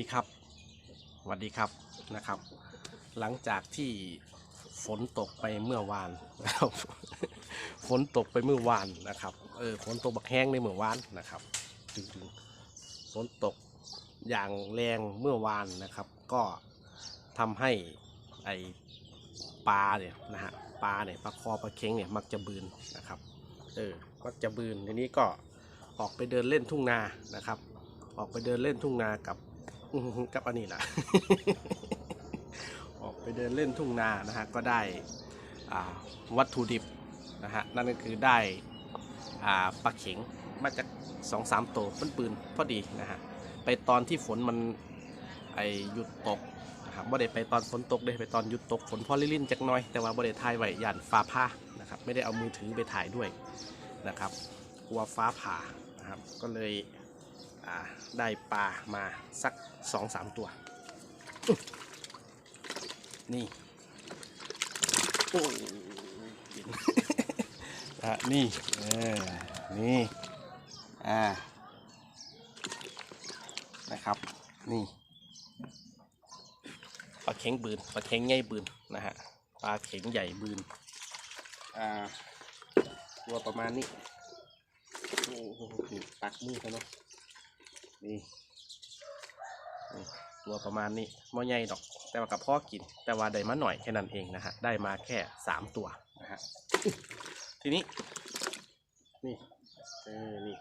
วัสดีครับสวัสดีครับนะครับ หลังจากที่ฝนตกไปเมื่อวานนะครับฝนตกไปเมื่อวานนะครับเออฝนตกบักแห้งในเมื่อวานนะครับถึงถึงฝนตกอย่างแรงเมื่อวานนะครับ ก็ทำให้ไอปลาเนี่ยนะฮะปลาเนี่ยปลาคอปลาเค็งเนี่ยมักจะบืนนะครับเออมักจะบืนทีนี้ก็ออกไปเดินเล่นทุ่งนานะครับ ออกไปเดินเล่นทุ่งนากับ กับอันนี้แหละออกไปเดินเล่นทุ่งนานะฮะก็ได้วัตถุดิบนะฮะนั่นก็คือได้ปลาเข็งมาจากสองสามตัวมันปืนพอดีนะฮะไปตอนที่ฝนมันไอหยุดตกนะครับบ่ได้ไปตอนฝนตกเลยไปตอนหยุดตกฝนพอลิ่นๆจักหน้อยแต่ว่าบ่ได้ถ่ายไว้ย่านฟ้าผ่านะครับไม่ได้เอามือถือไปถ่ายด้วยนะครับกลัวฟ้าผ่านะครับก็เลย ได้ปลามาสักสองสามตัว นี่ โอ้ยกินอะนี่เออนี่ อ่า นะครับ นี่ ปลาเข็งบืน ปลาเข็งใหญ่บืนนะฮะ ปลาเข็งใหญ่บืน อ่า ตัวประมาณนี้ โอ้โหปักมือเขาเนาะ นี่ตัวประมาณนี้ม่ใหญ่ดอก แต่ว่ากับพ่อกิน แต่ว่าได้มาหน่อยแค่นั้นเองนะฮะ ได้มาแค่สามตัวนะฮะ ทีนี้ นี่เออนี่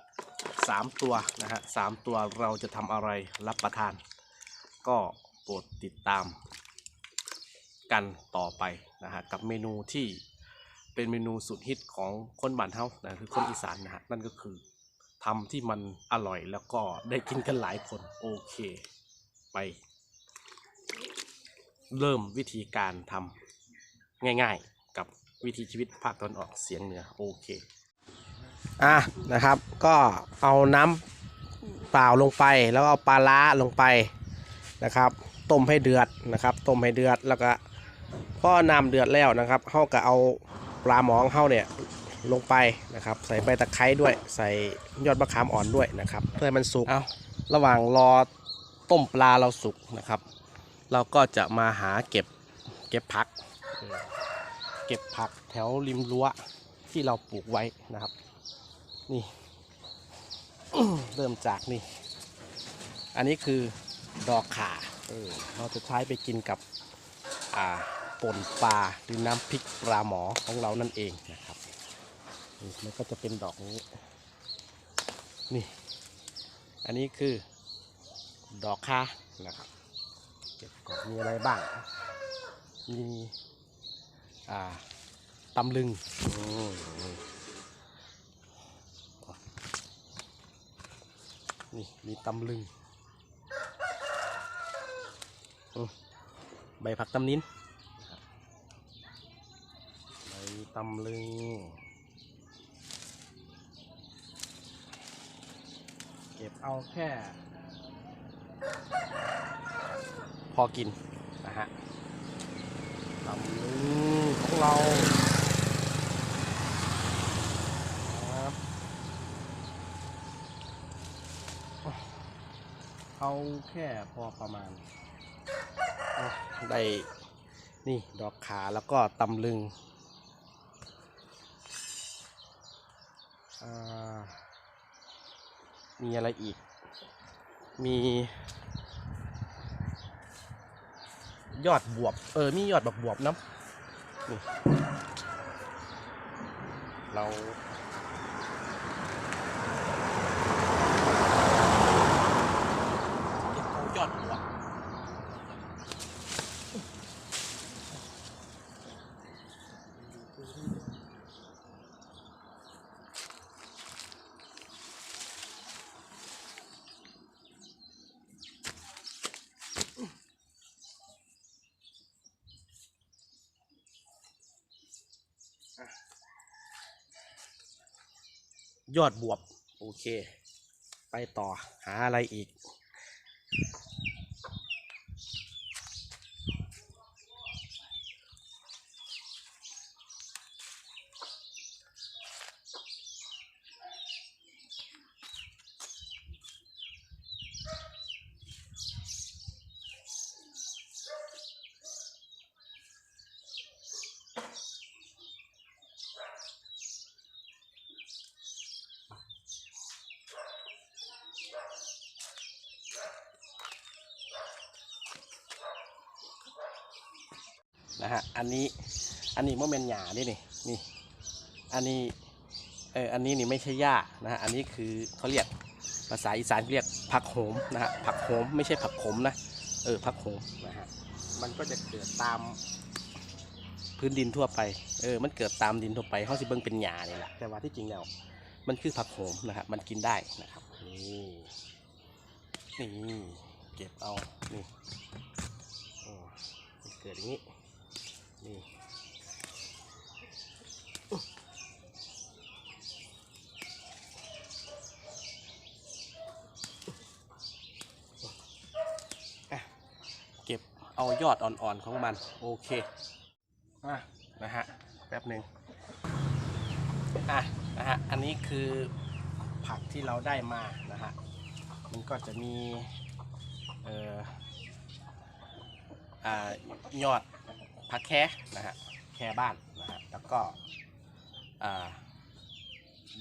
สามตัวนะฮะสามตัวเราจะทำอะไรรับประทาน ก็โปรดติดตามกันต่อไปนะฮะกับเมนูที่เป็นเมนูสุดฮิตของคนบ้านเฮานะคือคนอีสานนะฮะนั่นก็คือ ทำที่มันอร่อยแล้วก็ได้กินกันหลายคนโอเค ไป เริ่มวิธีการทำง่ายๆ กับวิถีชีวิตภาคตะวันออกเสียงเหนือโอเคอะนะครับ ก็เอาน้ำเปล่าลงไป แล้วเอาปลาล้าลงไปนะครับ ต้มให้เดือดนะครับ ต้มให้เดือดแล้วก็พอน้ำเดือดแล้วนะครับเฮาก็เอาปลาหมองเฮาเนี่ย ลงไปนะครับ ใส่ใบตะไคร้ด้วย ใส่ยอดมะขามอ่อนด้วยนะครับ เพื่อให้มันสุกเอาระหว่างรอต้มปลาเราสุกนะครับ เราก็จะมาหาเก็บเก็บผักเออเก็บผักแถวริมรั้วที่เราปลูกไว้นะครับ นี่เริ่มจากนี่ อันนี้คือดอกข่าเออเราจะใช้ไปกินกับอ่าป่นปลาหรือน้ำพริกปลาหมอของเรานั่นเองนะครับนี่ มันก็จะเป็นดอกนี้ นี่ อันนี้คือดอกคานะครับ เก็บกอมีอะไรบ้าง มีอ่าตำลึงนี่มีตำลึง ใบผักตำนิ้นใบตำลึง เก็บเอาแค่ พอกินนะฮะตำลึงของเราครับเอาแค่พอประมาณได้นี่ดอกขาแล้วก็ตำลึงอ่า มีอะไรอีก มียอดบวบ เออ มียอดบักบวบนะนี่เรา เก็บเอายอดบวบ ยอดบวบ โอเค ไปต่อหาอะไรอีก นะฮะ อันนี้ อันนี้ว่าเป็นหญ้านี่นี่ นี่ อันนี้ เออ อันนี้นี่ไม่ใช่หญ้านะฮะ อันนี้คือเขาเรียกภาษาอีสานเรียกผักโหมนะฮะ ผักโหมไม่ใช่ผักขมนะ เออ ผักโหมนะฮะ มันก็จะเกิดตามพื้นดินทั่วไป เออ มันเกิดตามดินทั่วไปเขาสิเบิ่งเป็นหญ้านี่แหละ แต่ว่าที่จริงแล้ว มันคือผักโหมนะครับ มันกินได้นะครับ นี่นี่เก็บเอา นี่เกิดอย่างนี้ นี่เก็บเอายอดอ่อนๆของมัน โอเคอะนะฮะ แป๊บหนึ่งอะนะฮะ อันนี้คือผักที่เราได้มานะฮะ มันก็จะมี เอ่อ อ่า ยอด ผักแค่นะฮะแค่บ้านนะฮะแล้วก็อ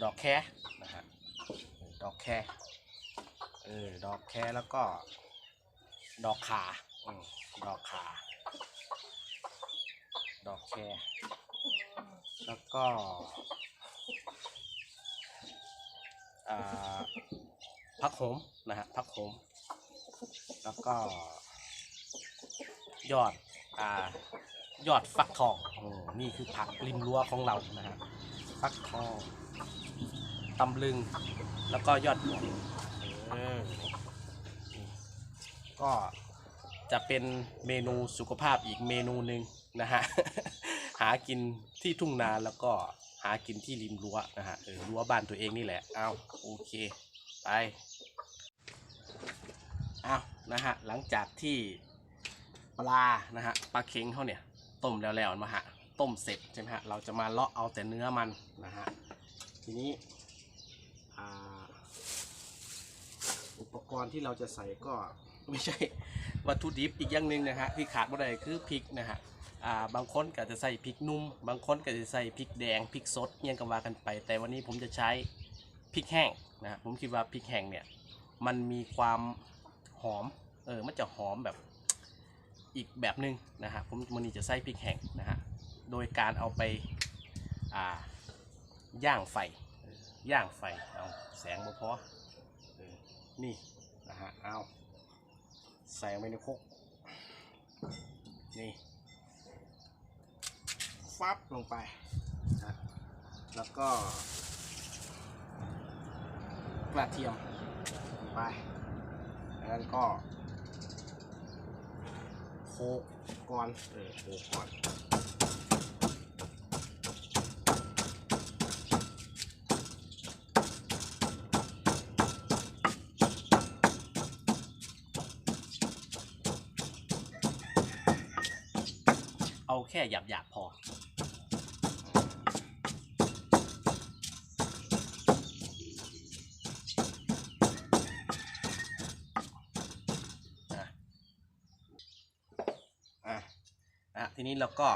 ดอกแค่นะฮะดอกแค่เออดอกแค่แล้วก็ ดอกขาอดอกขา ดอกแครแล้วก็พักโหมนะฮะพักโหมแล้วก็ยอดอ่า ยอดฟักทองอนี่คือผักริมรั้วของเรานะฮะฟักทองตำลึง แล้วก็ยอดบวบเออนี่ก็จะเป็นเมนูสุขภาพอีกเมนูหนึ่งนะฮะ หากินที่ทุ่งนาแล้วก็หากินที่ริมรั้วนะฮะเออรั้วบ้านตัวเองนี่แหละ เอาโอเค ไปเอานะฮะ หลังจากที่ปลา นะฮะ ปลาเค็งเขาเนี่ย ต้มแล้วแล้วมาฮะต้มเสร็จใช่ไหมฮะเราจะมาเลาะเอาแต่เนื้อมันนะฮะทีนี้อุปกรณ์ที่เราจะใส่ก็ไม่ใช่วัตถุดิบอีกอย่างหนึ่งนะฮะที่ขาดไม่ได้คือพริกนะฮะาบางคนก็จะใส่พริกนุ่ม บางคนก็จะใส่พริกแดงพริกสดเนี่ยก็ว่ากันไป แต่วันนี้ผมจะใช้พริกแห้งนะฮะผมคิดว่าพริกแห้งเนี่ยมันมีความหอมเออมันจะหอมแบบ อีกแบบหนึ่งนะฮะผมวันนี้จะใส่พริกแห้งนะฮะโดยการเอาไปอ่าย่างไฟย่างไฟเอาแสงบ่พอนี่นะฮะเอาใส่ลงไปในคกนี่ฟับลงไปนะแล้วก็กระเทียมไปแล้วก็ โขกก่อนเออโขกก่อนเอาแค่หยาบๆพอ ทีนี้เราก็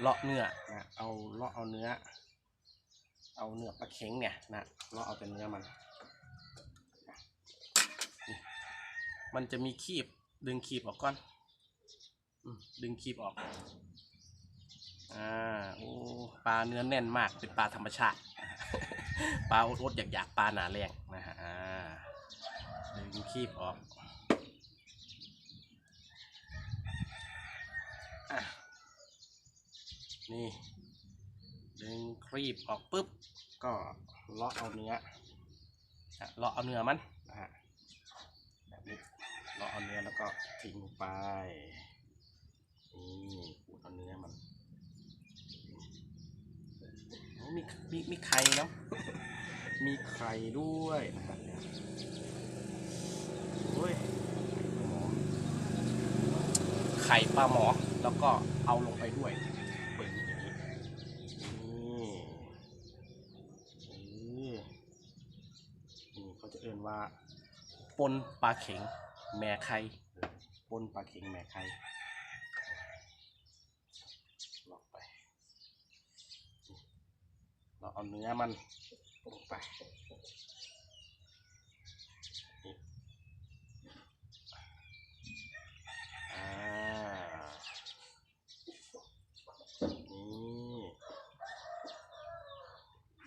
เลาะเนื้อนะเอาเลาะเอาเนื้อ เอาเนื้อปลาเข็งเนี่ยนะเลาะเอาเป็นเนื้อมัน มันจะมีคีบดึงคีบออกก่อนดึงคีบออกอ่าโอ้ปลาเนื้อแน่นมากเป็นปลาธรรมชาติ ปลาอดๆอยากๆปลาหนาแรงนะฮะอ่าดึงคีบออก อะ นี่ดึงครีบออกปุ๊บ ก็เลาะเอาเนื้อเลาะเอาเนื้อมันนะฮะแบบนี้เลาะเอาเนื้อแล้วก็ทิ้งไปนี่ขูดเอาเนื้อมันมีมีมีไข่เนาะมีไข่ด้วยนะครับโอ้ยไข่ปลาหมอแล้วก็เอาลงไปด้วย ปนปลาเข็งแม่ไข่ปนปลาเข็งแม่ไข่ลอกไป เราเอาเนื้อมันลงไปนี่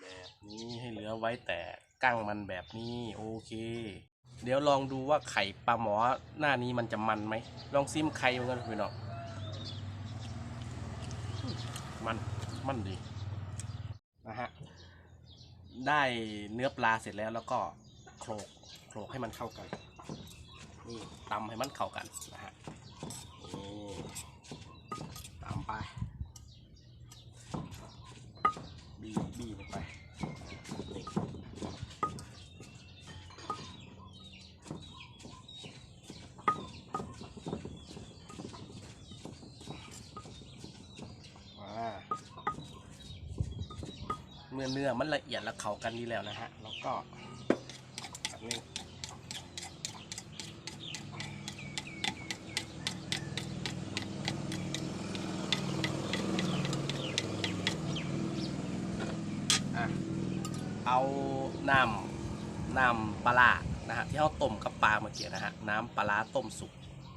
แบบนี้ให้เหลือไว้แต่กั้งมันแบบนี้ โอเค เดี๋ยวลองดูว่าไข่ปลาหมอหน้านี้มันจะมันไหม ลองซิมไข่มันกันพี่น้องมันมันดีนะฮะได้เนื้อปลาเสร็จแล้วแล้วก็โขลกโขลกให้มันเข้ากันนี่ตำให้มันเข้ากันนะฮะนี่ตำไป บีบีลงไปนี่อ่าเมื่อเนื้อมันละเอียดแล้วเข้ากันดีแล้วนะฮะ แล้วก็แบบนี้เอาน้ำน้ำปลานะฮะที่เราต้มกับปลาเมื่อกี้นะฮะน้ำปลาต้มสุก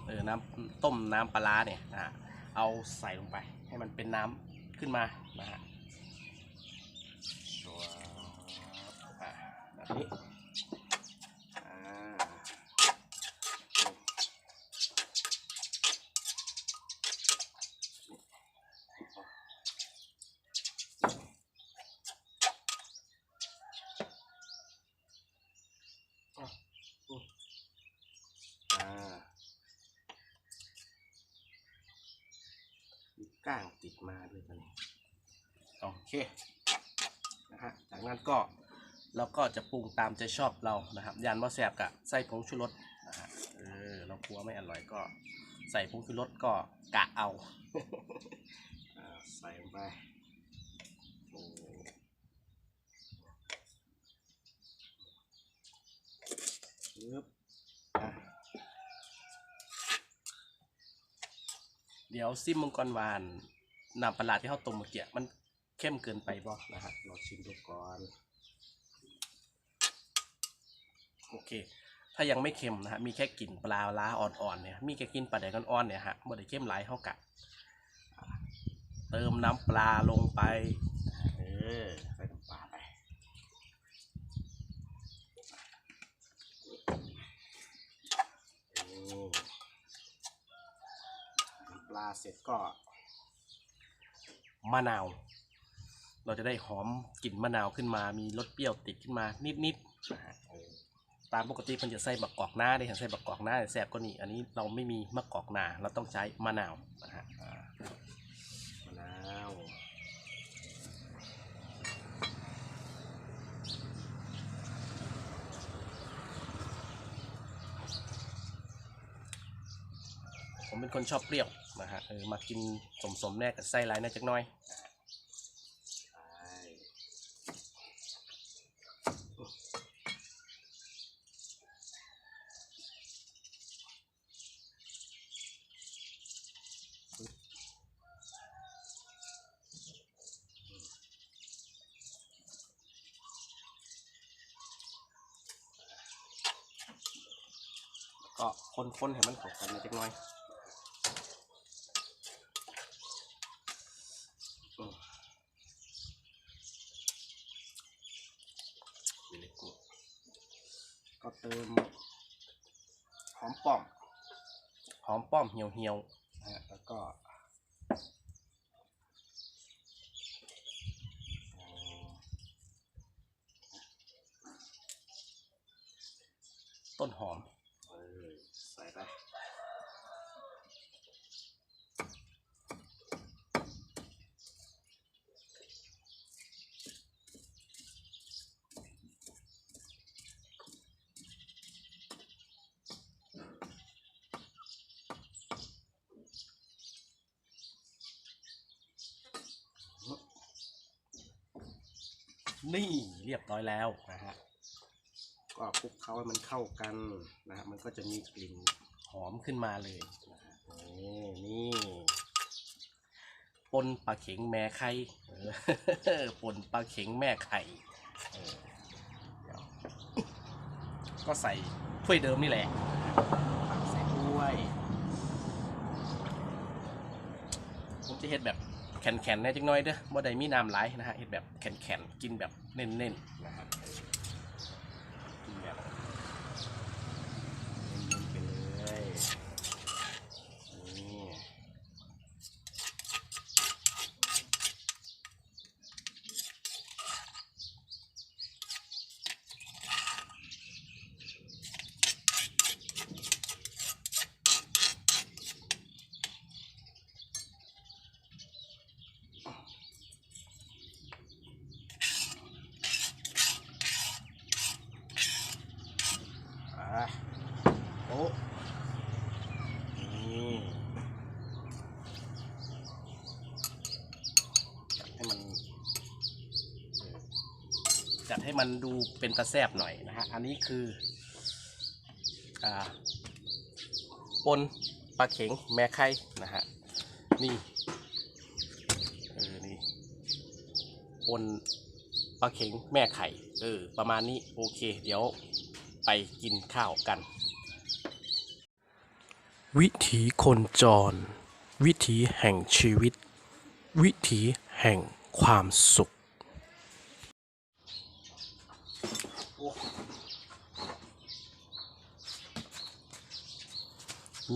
เออน้ำต้มน้ำปลาเนี่ยนะฮะเอาใส่ลงไปให้มันเป็นน้ำขึ้นมานะฮะชัวร์อ่ะแบบนี้อ่าอ่ามีก้างติดมาด้วยตอนนี้โอเคนะฮะจากนั้นก็ เราก็จะปรุงตามใจชอบเรานะครับยานว่าแสบกะใส่ผงชูรสนะฮะเออเรากลัวไม่อร่อยก็ใส่ผงชูรสก็กะเอาใส่ไปปึ๊บเดี๋ยวซิมมังกรหวานน้ำปลาร้าที่เขาต้มเมื่อกี้มันเข้มเกินไปบ่นะฮะเราชิมดูก่อน โอเค ถ้ายังไม่เค็มนะฮะมีแค่กลิ่นปลาล้าอ่อนๆเนี่ยมีแค่กลิ่นปลาแดกอ่อนๆเนี่ยฮะบ่ได้เข้มหลายเท่ากับเติมน้ำปลาลงไปเออใส่น้ำปลาไปปลาเสร็จก็มะนาว เราจะได้หอมกลิ่นมะนาวขึ้นมา มีรสเปรี้ยวติดขึ้นมานิดๆนะฮะเออ ตามปกติมันจะใส่มะกอกหน้าได้เห็นใส่มะกอกหน้าแซ่บก็นี่อันนี้เราไม่มีมะกอกหน้าเราต้องใช้มะนาวนะฮะมะนาวผมเป็นคนชอบเปรี้ยวนะฮะเออมากินสมๆแน่กับไส้ไรน่าจักหน้อยก็ คนๆให้มันเข้ากันนะจักหน้อยอืม Really good ก็เติมหอมป้อม หอมป้อมเหี่ยวเหี่ยวๆนะฮะแล้วก็อืมต้นหอมเออใส่ไป นี่เรียบร้อยแล้วนะฮะก็คลุกเคล้าให้มันเข้ากันนะฮะมันก็จะมีกลิ่นหอมขึ้นมาเลยนะฮะนี่นี่ปนปลาเข็งแม่ไข่ปนปลาเข็งแม่ไข่ก็ใส่ถ้วยเดิมนี่แหละใส่ถ้วย ผมจะเฮ็ดแบบ แข็งๆแน่จังน้อยเด้อบ่ได้มีน้ำไหลายนะฮะเห็ดแบบแข็งๆกินแบบเน้นๆนะครับห้มันเออจัดให้มันดู เป็นตะแซบหน่อยนะฮะ อันนี้คืออปนปลาเข็งแม่ไข่นะฮะ นี่เออนี่ปนปลาเข็งแม่ไข่ เออ ประมาณนี้โอเค เดี๋ยวไปกินข้าวกัน วิถีคนจร วิถีแห่งชีวิต วิถีแห่งความสุข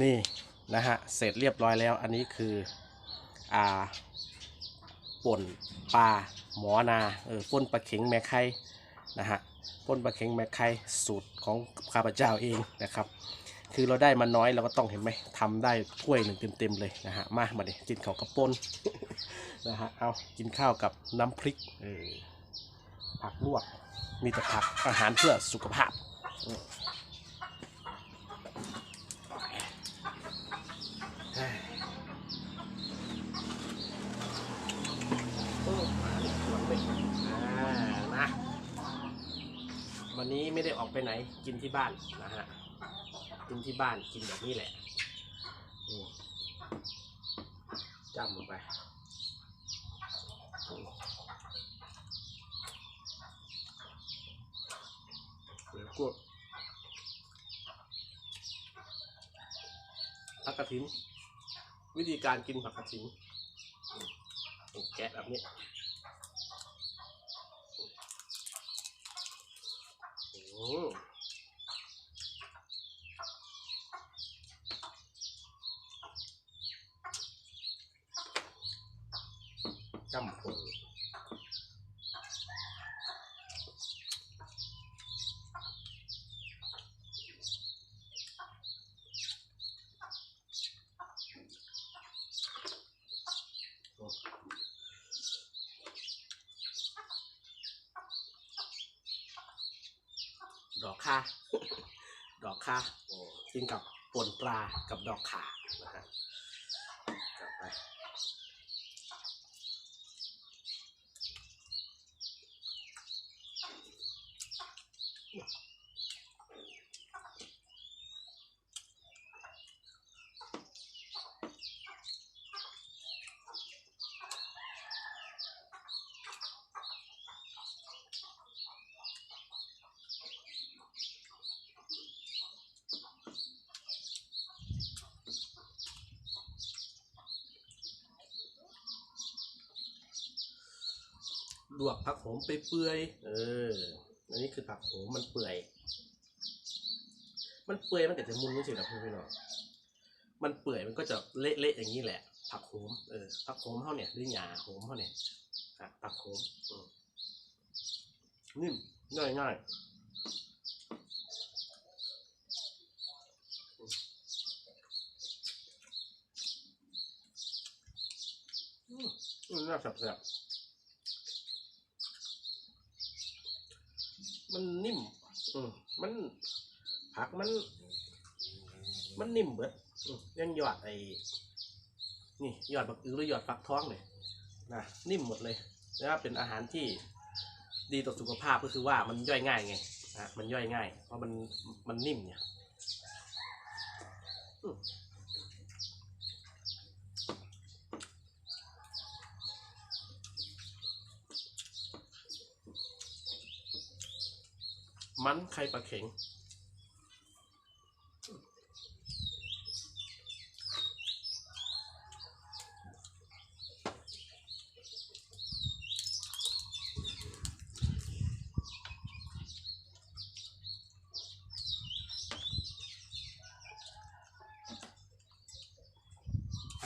นี่นะฮะเสร็จเรียบร้อยแล้ว อันนี้คืออ่าป่นปลาหมอนาเออป่นปลาเข็งแม่ไข่นะฮะป่นปลาเข็งแม่ไข่สูตรของข้าพเจ้าเองนะครับ คือเราได้มาน้อยเราก็ต้องเห็นไหมทำได้ถ้วยหนึ่งเต็มๆเลยนะฮะมามาดิกินข้าวกับป่นนะฮะเอากินข้าวกับน้ำพริกเออผักลวกมีแต่ผักอาหารเพื่อสุขภาพอืมเฮ้ยโอ้มาดิชวนไปอ่านะ วันนี้ไม่ได้ออกไปไหน กินที่บ้านนะฮะ กินที่บ้านกินแบบนี้แหละจ้ำลงไปอืมแล้วก็ผักกระถิน วิธีการกินผักกระถินอืมแกะแบบนี้อืม จำปงดอกค่า ดอกค่าโอ้กินกับป่นปลากับดอกขานะฮะจัดไป ลวกผักโขมไปเปื่อย เออ อันนี้คือผักโขมมันเปื่อย มันเปื่อยมันแต่จะมุนไม่ใช่หรอพี่น้องมันเปื่อยมันก็จะเละๆอย่างนี้แหละ ผักโขม เออ ผักโขมเขาเนี่ยหรือหญ้าโขมเขาเนี่ยผักโขมอืมนิ่มง่ายง่ายอืมอืมน่าแซ่บๆ มันนิ่ม อืมมันผักมัน มันนิ่มเบิดอืมยังหยอดไอ้นี่หยอดบักอือหรือหยอดฟักท้องเลยนะนิ่มหมดเลยแล้วเป็นอาหารที่ดีต่อสุขภาพก็คือว่ามันย่อยง่ายไงนะมันย่อยง่าย เพราะมันมันนิ่มเนี่ยอืม มันไข่ปลาเข็ง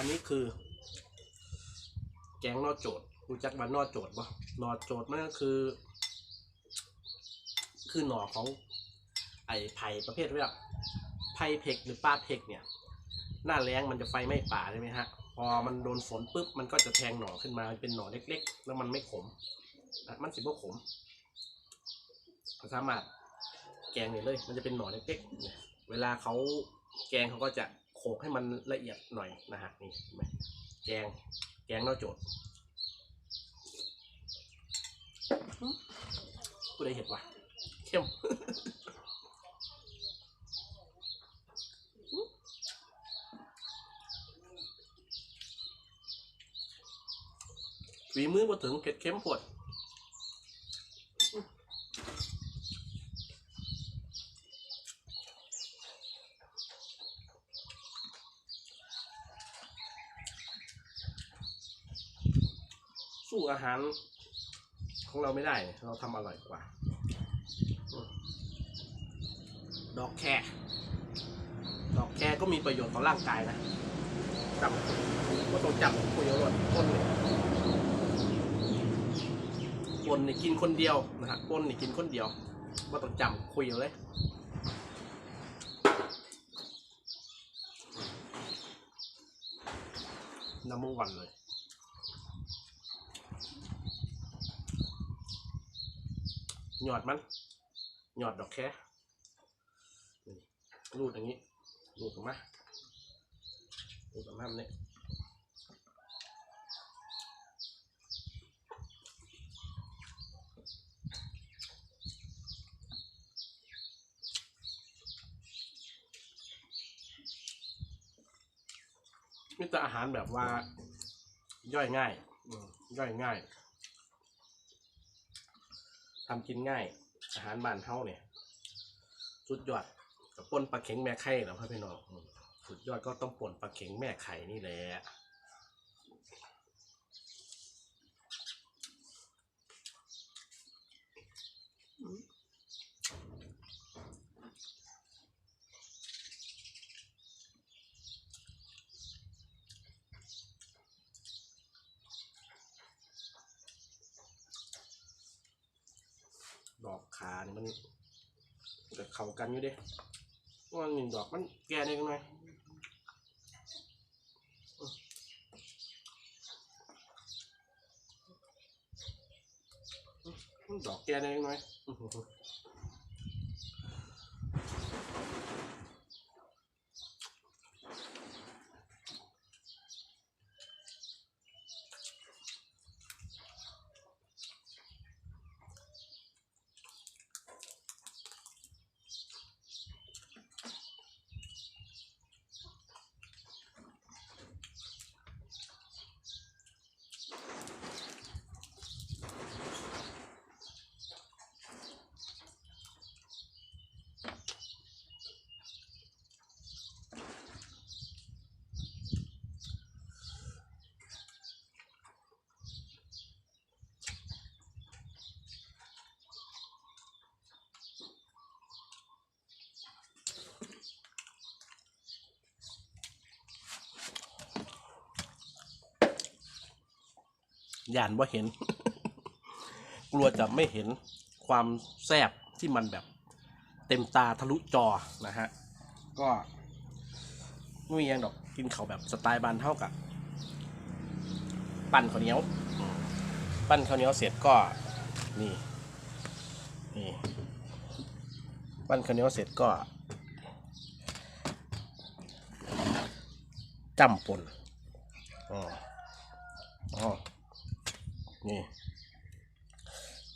อันนี้คือ แกงนอโจดรู้จักว่านอโจดปะนอโจดมันก็คือ คือหน่อของไอ้ไผ่ประเภทเรียกไผ่เพกหรือป้าเพกเนี่ย หน้าแรงมันจะไฟไหม้ป่าใช่ไหมฮะ พอมันโดนฝนปุ๊บมันก็จะแทงหน่อขึ้นมาเป็นหน่อเล็ก ๆ แล้วมันไม่ขมอะมันสิบ่ขมเขาสามารถแกงเนี่ยเลย มันจะเป็นหน่อเล็กๆเนี่ยเวลาเขาแกงเขาก็จะโขลกให้มันละเอียดหน่อยนะฮะนี่เห็นไหมแกงแกงนอโจดกูได้เห็นว่ะ เข้มฝีมือมาถึงเผ็ดเข้มปวดสู้อาหารของเราไม่ได้ เราทำอร่อยกว่าอืม ดอกแครดอกแครก็มีประโยชน์ต่อร่างกายนะจับก็ต้องจับคุยเอาหมดคนเนี่ยคนเนี่ยกินคนเดียวนะฮะคนเนี่ยกินคนเดียวก็ต้องจำคุยเอาเลยน้ำมันวันเลยหยอดมันหยอดดอกแค่ รูดอย่างนี้ รูดออกมารูดออกมาแบบนี้มีแต่อาหารแบบว่า ย่อยง่ายย่อยง่ายทำกินง่าย อาหารบ้านเฮาเนี่ย สุดยอด กับป่นปลาเข็งแม่ไข่แล้วพ่อพี่น้องสุดยอดก็ต้องป่นปลาเข็งแม่ไข่นี่แหละดอกขานี่มันจะเข้ากันอยู่เด้ ว่าหนึ่งดอกมันแก่ได้กันไหมอืมดอกแก่ได้กันไหม ย่านว่าเห็น กลัวจะไม่เห็นความแซบที่มันแบบเต็มตาทะลุจอนะฮะ ก็ไม่มีอย่างดอกกินเขาแบบสไตล์บานเท่ากับ ปั้นข้าวเหนียว ปั้นข้าวเหนียวเสร็จก็นี่นี่ปั้นข้าวเหนียวเสร็จก็จำปนอ๋ออ๋อ นี่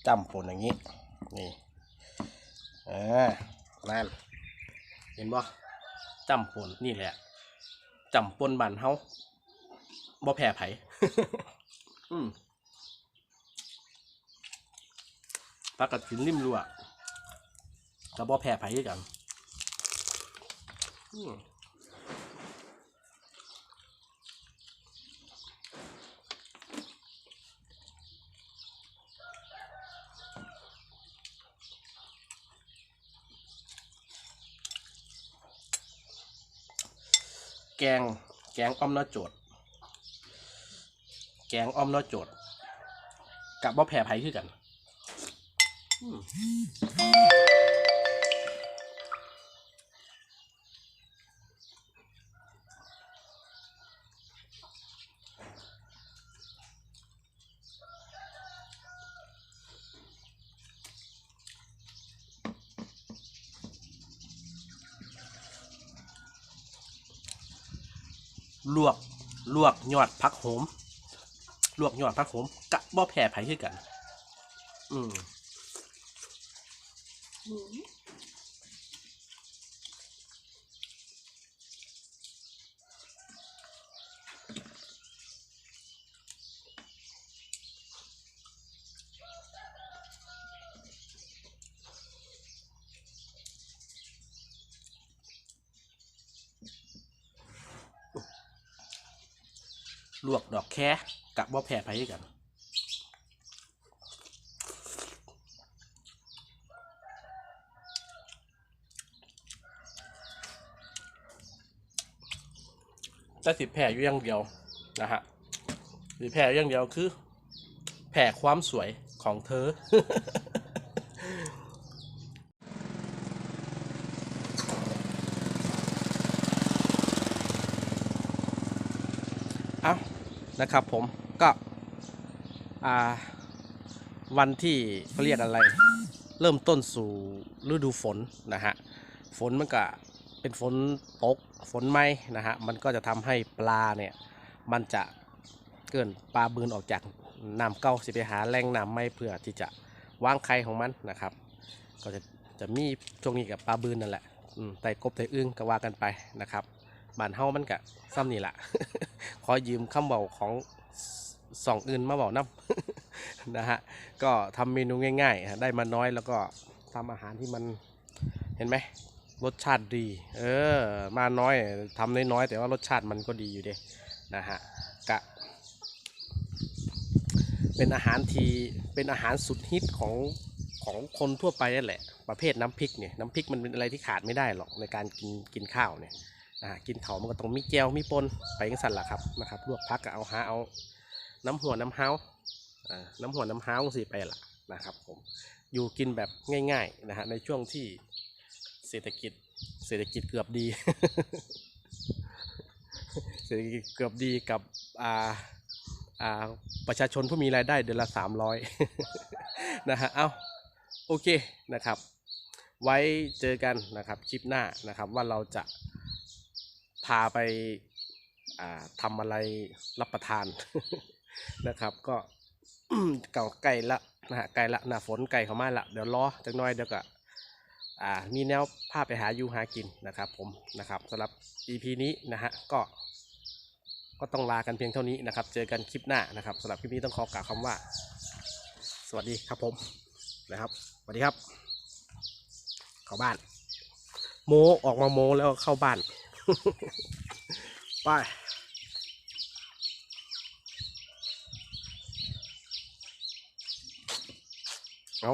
จำปนอย่างนี้ นี่อ่านั่น เห็นบ่จำปนนี่แหละจำปนบันเฮาบ่แพ้ไผอืมปลากระถินริมรัวกับบ่แพ้ไผคือกัน อืม กงแกงอ้อมนอโจด แกงอ้อมนอโจด กับบ่แผ่ไผ่คือกัน อืมลวก ลวก ยอดพักโหม ลวกยอดพักโหมกะบ่แผ่ไผขึ้นกัน อืม ลวกดอกแค่กับบ่แผ่ไผกันแต่สิแผ่อยู่อย่างเดียวนะฮะสิแผ่อย่างเดียวคือ แผ่ความสวยของเธอ เอา นะครับผมก็วันที่เขาเรียกอะไร เริ่มต้นสู่ฤดูฝนนะฮะฝนมันก็เป็นฝนตกฝนไหมนะฮะมันก็จะทำให้ปลาเนี่ยมันจะเกินปลาบืนออกจากน้ำเก้าสิไปหาแหล่งน้ำไม่เพื่อที่จะวางไข่ของมันนะครับ ก็จะจะมีช่วงนี้กับปลาบืนนั่นแหละไต่กบไต่อึ้งก็ว่ากันไปนะครับ บ้านเฮามันกะซ้ำนี่แหละขอยืมคำเบาของสองอื่นมาเบาน้ำนะฮะก็ทำเมนูง่ายๆ ได้มาน้อยแล้วก็ทำอาหารที่มันเห็นไหมรสชาติดี เออ มาน้อยทำน้อยๆแต่ว่ารสชาติมันก็ดีอยู่เด้นะฮะกะ เป็นอาหารที่เป็นอาหารสุดฮิตของของคนทั่วไปนั่นแหละ ประเภทน้ำพริกเนี่ยน้ำพริกมันเป็นอะไรที่ขาดไม่ได้หรอกในการกินกินข้าวเนี่ย อ่ากินเขามันก็ต้องมีแก้วมีปนไปกันสั่นละครับนะครับลวกพักก็เอาหาเอาน้ำหัวน้ำเฮาอ่าน้ำหัวน้ำเฮาสิไปละนะครับผมอยู่กินแบบง่ายๆนะฮะในช่วงที่เศรษฐกิจเศรษฐกิจเกือบดี เศรษฐกิจเกือบดีกับอ่าอ่าประชาชนผู้มีรายได้เดือนละสามร้อยนะฮะเอาโอเคนะครับ ไว้เจอกันนะครับคลิปหน้านะครับว่าเราจะ พาไปาทำอะไรรับประทานนะครับ ก็เก่าไก่ละนะฮะไก่ละหน้าฝนไก่เขามาละเดี๋ยวรอจักหน้อยเดี๋ยวก็มีแนวพาไปหาอยู่หากินนะครับ ผมนะครับสำหรับ EP นี้นะฮะก็ ก็ต้องลากันเพียงเท่านี้นะครับ เจอกันคลิปหน้านะครับสำหรับคลิปนี้ต้องขอกล่าวคำว่า สวัสดีครับผมนะครับสวัสดีครับ เข้าบ้าน โมออกมาโมแล้วเข้าบ้าน ไปเอา